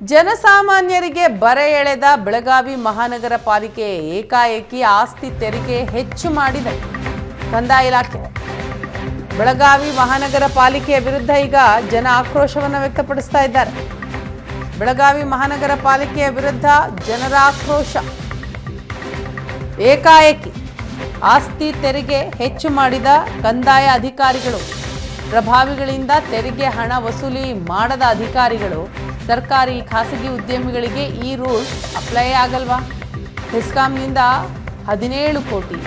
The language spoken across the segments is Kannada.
ಜನಸಾಮಾನ್ಯರಿಗೆ ಬರ ಎಳೆದ ಬೆಳಗಾವಿ ಮಹಾನಗರ ಪಾಲಿಕೆ ಏಕಾಏಕಿ ಆಸ್ತಿ ತೆರಿಗೆ ಹೆಚ್ಚು ಮಾಡಿದೆ. ಕಂದಾಯ ಇಲಾಖೆ. ಬೆಳಗಾವಿ ಮಹಾನಗರ ಪಾಲಿಕೆಯ ವಿರುದ್ಧ ಈಗ ಜನ ಆಕ್ರೋಶವನ್ನು ವ್ಯಕ್ತಪಡಿಸ್ತಾ ಇದ್ದಾರೆ. ಬೆಳಗಾವಿ ಮಹಾನಗರ ಪಾಲಿಕೆಯ ವಿರುದ್ಧ ಜನರ ಆಕ್ರೋಶ. ಏಕಾಏಕಿ ಆಸ್ತಿ ತೆರಿಗೆ ಹೆಚ್ಚು ಮಾಡಿದ ಕಂದಾಯ ಅಧಿಕಾರಿಗಳು. ಪ್ರಭಾವಿಗಳಿಂದ ತೆರಿಗೆ ಹಣ ವಸೂಲಿ ಮಾಡದ ಅಧಿಕಾರಿಗಳು ಸರ್ಕಾರಿ ಖಾಸಗಿ ಉದ್ಯಮಿಗಳಿಗೆ ಈ ರೂಲ್ಸ್ ಅಪ್ಲೈ ಆಗಲ್ವಾ? ಹೆಸ್ಕಾಂನಿಂದ ಹದಿನೇಳು ಕೋಟಿ.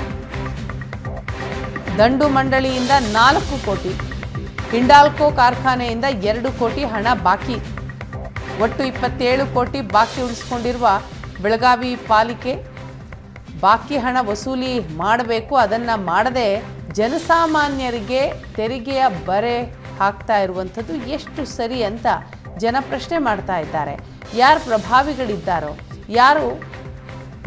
ದಂಡು ಮಂಡಳಿಯಿಂದ ನಾಲ್ಕು ಕೋಟಿ. ಹಿಂಡಾಲ್ಕೋ ಕಾರ್ಖಾನೆಯಿಂದ ಎರಡು ಕೋಟಿ ಹಣ ಬಾಕಿ. ಒಟ್ಟು ಇಪ್ಪತ್ತೇಳು ಕೋಟಿ ಬಾಕಿ ಉಳಿಸ್ಕೊಂಡಿರುವ ಬೆಳಗಾವಿ ಪಾಲಿಕೆ. ಬಾಕಿ ಹಣ ವಸೂಲಿ ಮಾಡಬೇಕು, ಅದನ್ನು ಮಾಡದೆ ಜನಸಾಮಾನ್ಯರಿಗೆ ತೆರಿಗೆಯ ಬರೆ ಹಾಕ್ತಾ ಇರುವಂಥದ್ದು ಎಷ್ಟು ಸರಿ ಅಂತ ಜನ ಪ್ರಶ್ನೆ ಮಾಡ್ತಾ ಇದ್ದಾರೆ. ಯಾರು ಪ್ರಭಾವಿಗಳಿದ್ದಾರೋ, ಯಾರು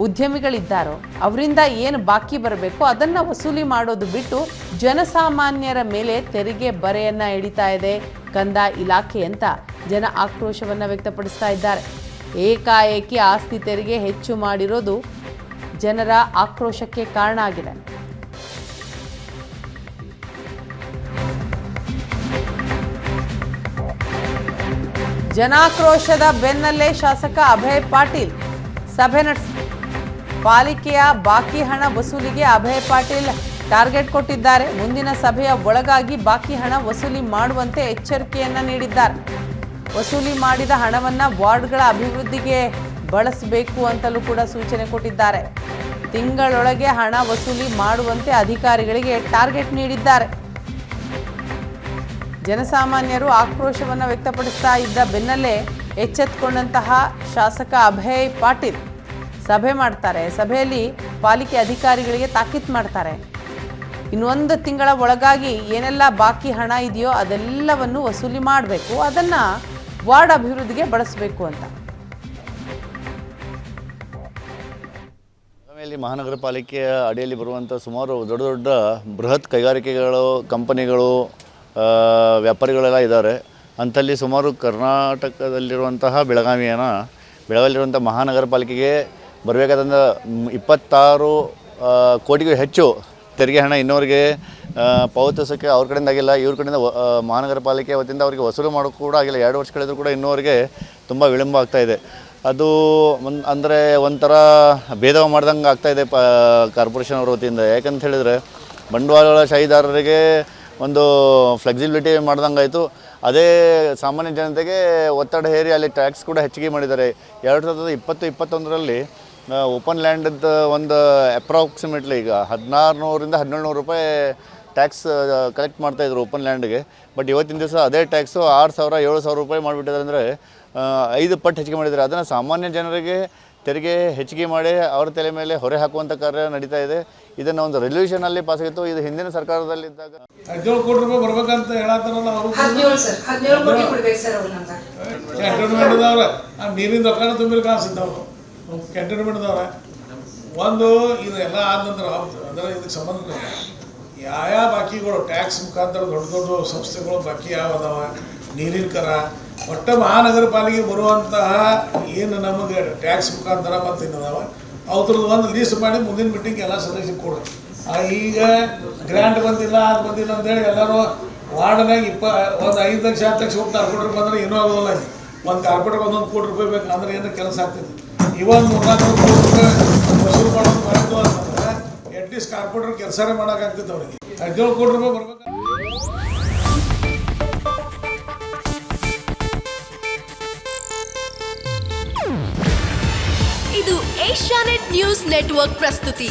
ಉದ್ಯಮಿಗಳಿದ್ದಾರೋ, ಅವರಿಂದ ಏನು ಬಾಕಿ ಬರಬೇಕು ಅದನ್ನು ವಸೂಲಿ ಮಾಡೋದು ಬಿಟ್ಟು ಜನಸಾಮಾನ್ಯರ ಮೇಲೆ ತೆರಿಗೆ ಬರೆಯನ್ನು ಹಿಡಿತಾ ಇದೆ ಕಂದ ಇಲಾಖೆ ಅಂತ ಜನ ಆಕ್ರೋಶವನ್ನು ವ್ಯಕ್ತಪಡಿಸ್ತಾ ಇದ್ದಾರೆ. ಏಕಾಏಕಿ ಆಸ್ತಿ ತೆರಿಗೆ ಹೆಚ್ಚು ಮಾಡಿರೋದು ಜನರ ಆಕ್ರೋಶಕ್ಕೆ ಕಾರಣ ಆಗಿದೆ. ಜನಾಕ್ರೋಶದ ಬೆನ್ನಲ್ಲೇ ಶಾಸಕ ಅಭಯ್ ಪಾಟೀಲ್ ಸಭೆ ನಡೆಸಿ ಪಾಲಿಕೆಯ ಬಾಕಿ ಹಣ ವಸೂಲಿಗೆ ಅಭಯ್ ಪಾಟೀಲ್ ಟಾರ್ಗೆಟ್ ಕೊಟ್ಟಿದ್ದಾರೆ. ಮುಂದಿನ ಸಭೆಯ ಒಳಗಾಗಿ ಬಾಕಿ ಹಣ ವಸೂಲಿ ಮಾಡುವಂತೆ ಎಚ್ಚರಿಕೆಯನ್ನ ನೀಡಿದ್ದಾರೆ. ವಸೂಲಿ ಮಾಡಿದ ಹಣವನ್ನು ವಾರ್ಡ್ಗಳ ಅಭಿವೃದ್ಧಿಗೆ ಬಳಸಬೇಕು ಅಂತಲೂ ಕೂಡ ಸೂಚನೆ ಕೊಟ್ಟಿದ್ದಾರೆ. ತಿಂಗಳೊಳಗೆ ಹಣ ವಸೂಲಿ ಮಾಡುವಂತೆ ಅಧಿಕಾರಿಗಳಿಗೆ ಟಾರ್ಗೆಟ್ ನೀಡಿದ್ದಾರೆ. ಜನಸಾಮಾನ್ಯರು ಆಕ್ರೋಶವನ್ನು ವ್ಯಕ್ತಪಡಿಸ್ತಾ ಇದ್ದ ಬೆನ್ನಲ್ಲೇ ಎಚ್ಚೆತ್ತುಕೊಂಡಂತಹ ಶಾಸಕ ಅಭಯ್ ಪಾಟೀಲ್ ಸಭೆ ಮಾಡ್ತಾರೆ. ಸಭೆಯಲ್ಲಿ ಪಾಲಿಕೆ ಅಧಿಕಾರಿಗಳಿಗೆ ತಾಕೀತು ಮಾಡ್ತಾರೆ. ಇನ್ನೊಂದು ತಿಂಗಳ ಒಳಗಾಗಿ ಏನೆಲ್ಲ ಬಾಕಿ ಹಣ ಇದೆಯೋ ಅದೆಲ್ಲವನ್ನು ವಸೂಲಿ ಮಾಡಬೇಕು. ಅದನ್ನು ವಾರ್ಡ್ ಅಭಿವೃದ್ಧಿಗೆ ಬಳಸಬೇಕು ಅಂತ. ಮಹಾನಗರ ಪಾಲಿಕೆಯ ಅಡಿಯಲ್ಲಿ ಬರುವಂಥ ಸುಮಾರು ದೊಡ್ಡ ದೊಡ್ಡ ಬೃಹತ್ ಕೈಗಾರಿಕೆಗಳು, ಕಂಪನಿಗಳು ವ್ಯಾಪಾರಿಗಳೆಲ್ಲ ಇದ್ದಾರೆ. ಅಂಥಲ್ಲಿ ಸುಮಾರು ಕರ್ನಾಟಕದಲ್ಲಿರುವಂತಹ ಬೆಳಗಾವಿಯನ್ನು ಬೆಳಗಾವಿಯಲ್ಲಿರುವಂಥ ಮಹಾನಗರ ಪಾಲಿಕೆಗೆ ಬರಬೇಕಾದಂಥ ಇಪ್ಪತ್ತಾರು ಕೋಟಿಗೂ ಹೆಚ್ಚು ತೆರಿಗೆ ಹಣ ಇನ್ನೋರಿಗೆ ಪಾವತಿಸೋಕ್ಕೆ ಅವ್ರ ಕಡೆಯಿಂದ ಆಗಿಲ್ಲ. ಇವ್ರ ಕಡೆಯಿಂದ ಮಹಾನಗರ ಪಾಲಿಕೆ ವತಿಯಿಂದ ಅವರಿಗೆ ವಸೂಲು ಮಾಡೋಕ್ಕೂ ಕೂಡ ಆಗಿಲ್ಲ. ಎರಡು ವರ್ಷ ಕಳೆದರೂ ಕೂಡ ಇನ್ನೋರಿಗೆ ತುಂಬ ವಿಳಂಬ ಆಗ್ತಾಯಿದೆ ಅದು ಒಂದು, ಅಂದರೆ ಒಂಥರ ಭೇದ ಮಾಡ್ದಂಗೆ ಆಗ್ತಾ ಇದೆ ಪ, ಕಾರ್ಪೊರೇಷನ್ ಅವ್ರ ವತಿಯಿಂದ. ಯಾಕಂತ ಹೇಳಿದರೆ ಬಂಡವಾಳಶಾಹಿದಾರರಿಗೆ ಒಂದು ಫ್ಲೆಕ್ಸಿಬಿಲಿಟಿ ಮಾಡ್ದಂಗೆ ಆಯಿತು ಅದೇ ಸಾಮಾನ್ಯ ಜನತೆಗೆ ಒತ್ತಡ ಹೇರಿ ಅಲ್ಲಿ ಟ್ಯಾಕ್ಸ್ ಕೂಡ ಹೆಚ್ಚಿಗೆ ಮಾಡಿದ್ದಾರೆ. ಎರಡು ಸಾವಿರದ ಇಪ್ಪತ್ತು, ಇಪ್ಪತ್ತೊಂದರಲ್ಲಿ ಓಪನ್ ಲ್ಯಾಂಡದ್ದು ಒಂದು ಅಪ್ರಾಕ್ಸಿಮೇಟ್ಲಿ ಈಗ ಹದಿನಾರು ನೂರಿಂದ ಹದಿನೇಳು ನೂರು ರೂಪಾಯಿ ಟ್ಯಾಕ್ಸ್ ಕಲೆಕ್ಟ್ ಮಾಡ್ತಾಯಿದ್ರು ಓಪನ್ ಲ್ಯಾಂಡ್ಗೆ ಬಟ್ ಇವತ್ತಿನ ದಿವಸ ಅದೇ ಟ್ಯಾಕ್ಸು ಆರು ಸಾವಿರ, ಏಳು ಸಾವಿರ ರೂಪಾಯಿ ಮಾಡಿಬಿಟ್ಟಿದ್ದಾರೆ ಅಂದರೆ ಐದು ಪಟ್ಟು ಹೆಚ್ಚಿಗೆ ಮಾಡಿದ್ದಾರೆ. ಅದನ್ನು ಸಾಮಾನ್ಯ ಜನರಿಗೆ ತೆರಿಗೆ ಹೆಚ್ಚಿಗೆ ಮಾಡಿ ಅವ್ರ ತಲೆ ಮೇಲೆ ಹೊರೆ ಹಾಕುವಂಥ ಕಾರ್ಯ ನಡೀತಾ ಇದೆ. ಇದನ್ನು ಒಂದು ರೆಸಲ್ಯೂಷನಲ್ಲಿ ಪಾಸ್ ಆಗಿತ್ತು. ಇದು ಹಿಂದಿನ ಸರ್ಕಾರದಲ್ಲಿದ್ದಾಗ ಹದಿನೇಳು ಕೋಟಿ ರೂಪಾಯಿ ಬರ್ಬೇಕಂತ ಹೇಳತ್ತಾರಲ್ಲ ಅವರು? ಹದಿನೇಳು ಸರ್ ಹದಿನೇಳು ಕೋಟಿ ಕೊಡ್ಬೇಕು ಸರ್ ಅವರು ಕ್ಯಾಂಟೋನ್ಮೆಂಟ್ದವ್ರ ಆ ನೀರಿನ ರೊಕ್ಕನ ತುಂಬಿರ್ಕ ಅನ್ಸಿದ್ದವ್ರು ಕ್ಯಾಂಟೋನ್ಮೆಂಟ್ದವ್ರ ಒಂದು ಇದೆಲ್ಲ ಆದ ನಂತರ ಅದರ ಇದಕ್ಕೆ ಸಂಬಂಧ ಯಾವ ಯಾವ ಬಾಕಿಗಳು ಟ್ಯಾಕ್ಸ್ ಮುಖಾಂತರ ದೊಡ್ಡ ದೊಡ್ಡ ಸಂಸ್ಥೆಗಳು ಬಾಕಿ ಯಾವ ಅದಾವ ನೀರಿನ ಕರ. ಒಟ್ಟ ಮಹಾನಗರ ಪಾಲಿಕೆ ಬರುವಂತಹ ಏನು ನಮಗೆ ಟ್ಯಾಕ್ಸ್ ಮುಖಾಂತರ ಮತ್ತು ಇನ್ನದಾವ ಅವ್ರದ್ದು ಒಂದು ಲೀಸ್ಟ್ ಮಾಡಿ ಮುಂದಿನ ಮೀಟಿಂಗ್ ಎಲ್ಲ ಸದಸ್ಯ ಕೊಡ್ರಿ. ಈಗ ಗ್ರ್ಯಾಂಟ್ ಬಂದಿಲ್ಲ, ಅದು ಬಂದಿಲ್ಲ ಅಂತೇಳಿ ಎಲ್ಲರೂ ವಾರ್ಡ್ನಾಗ ಇಪ್ಪ, ಒಂದು ಐದು ಲಕ್ಷ, ಹತ್ತು ಲಕ್ಷ ಹೋಗಿ ಕಾರ್ಪೊರೇಟರ್ ಬಂದರೆ ಏನೂ ಆಗೋದಿಲ್ಲ ಒಂದು ಕಾರ್ಪೊರೇಟರ್ ಒಂದೊಂದು ಕೋಟಿ ರೂಪಾಯಿ ಬೇಕು, ಅಂದ್ರೆ ಏನು ಕೆಲಸ ಆಗ್ತದೆ ಇವಾಗ ಮೂರ್ನಾಲ್ಕು ಕೋಟಿ ರೂಪಾಯಿ ವಸೂಲು ಮಾಡೋದು ಮಾಡಿದ್ದು ಅಂತಂದ್ರೆ ಅಟ್ಲೀಸ್ಟ್ ಕಾರ್ಪೊರೇಟರ್ ಕೆಲಸನೇ ಮಾಡೋಕ್ಕಾಗ್ತದೆ ಅವ್ರಿಗೆ. ಹದಿನೇಳು ಕೋಟಿ ರೂಪಾಯಿ ಬರ್ಬೇಕು? ಇದು ಏಷ್ಯಾನೆಟ್ ನ್ಯೂಸ್ ನೆಟ್ವರ್ಕ್ ಪ್ರಸ್ತುತಿ.